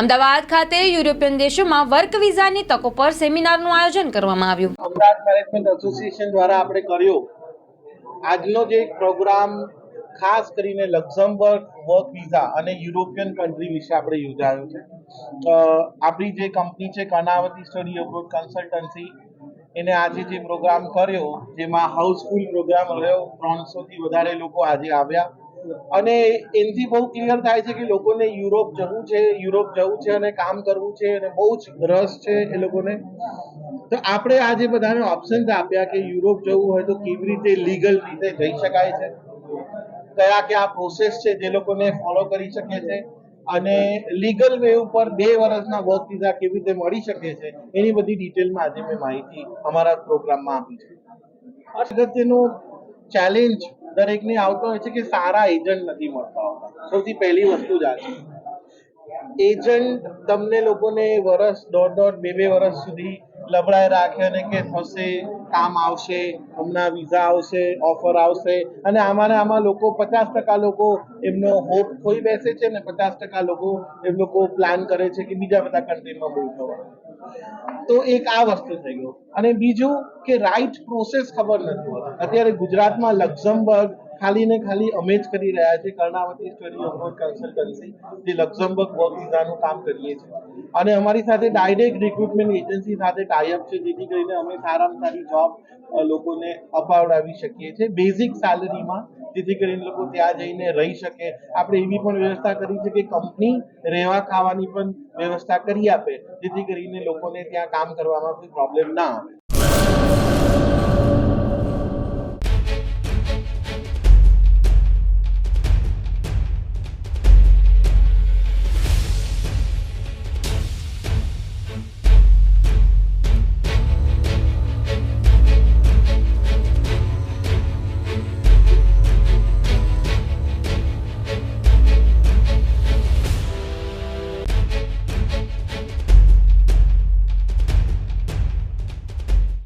અમદાવાદ ખાતે યુરોપિયન દેશોમાં વર્ક વિઝાની તકો પર સેમિનારનું આયોજન કરવામાં આવ્યું. અમદાવાદ મેનેજમેન્ટ એસોસિએશન દ્વારા આપણે કર્યો. આજનો જે પ્રોગ્રામ ખાસ કરીને લક્ઝમબર્ગ વર્ક વિઝા અને યુરોપિયન કન્ટ્રી વિશે આપણે યોજાયો છે. આપણી જે કંપની છે, કર્ણાવતી સ્ટડી અબ્રોડ કન્સલ્ટન્સી એને આજે જે પ્રોગ્રામ કર્યો, જેમાં હાઉસફુલ પ્રોગ્રામ રહ્યો ત્રણસોથી વધારે લોકો આજે આવ્યા. અને એનાથી બહુ ક્લિયર થાય છે કે લોકોને યુરોપ જવું છે, યુરોપ જવું છે અને કામ કરવું છે અને બહુ જ રસ છે એ લોકોને. તો આપણે આજે બધાને ઓપ્શન્સ આપ્યા કે યુરોપ જવું હોય તો કેવી રીતે લીગલ રીતે જઈ શકાય છે. કયા કયા પ્રોસેસ છે જે લોકોને ફોલો કરી શકે છે. અને લીગલ વે ઉપર બે વર્ષના વર્ક વિઝા કેવી રીતે મળી શકે છે, એની બધી ડિટેલમાં આજે મેં માહિતી અમારા પ્રોગ્રામમાં આપી છે. અગત્યનો ચેલેન્જ દરેકને આવતો હોય છે કે સારા એજન્ટ નથી મળતા હોતા. સૌથી પહેલી વસ્તુ જ આ છે. એજન્ટ તમને લોકોને વર્ષ દોઢ દોઢ બે બે વર્ષ સુધી લબડાઈ રાખે અને કે થશે કામ આવશે, હમણાં વિઝા આવશે ઓફર આવશે અને આમાં આમાં લોકો પચાસ ટકા લોકો એમનો હોપ ખોઈ બેસે છે ને પચાસ ટકા લોકો એમ લોકો પ્લાન કરે છે કે બીજા બધા કન્ટ્રીમાં મૂવ થવા તો એક આ વસ્તુ થઈ ગયું અને બીજું કે રાઈટ પ્રોસેસ ખબર નથી અત્યારે ગુજરાતમાં લક્ઝમબર્ગ ખાલી ને ખાલી અમે જ કરી રહ્યા છે કર્ણાવતી સ્ટડી ઓફ કન્સલ્ટન્સી જે લક્ઝમબર્ગ વર્ક વિઝાનું કામ કરીએ છીએ. અને અમારી સાથે ડાયરેક્ટ રિક્રુટમેન્ટ એજન્સી સાથે ટાઈઅપ છે, જેથી કરીને અમે સારામાં સારી જોબ લોકોને અપાવડાવી શકીએ છીએ. બેઝિક સેલરીમાં જેથી કરીને લોકો ત્યાં જઈને રહી શકે. આપણે એવી પણ વ્યવસ્થા કરી છે કે કંપની રહેવા ખાવાની પણ વ્યવસ્થા કરી આપે, જેથી કરીને લોકોને ત્યાં કામ કરવામાં કોઈ પ્રોબ્લેમ ના આવે.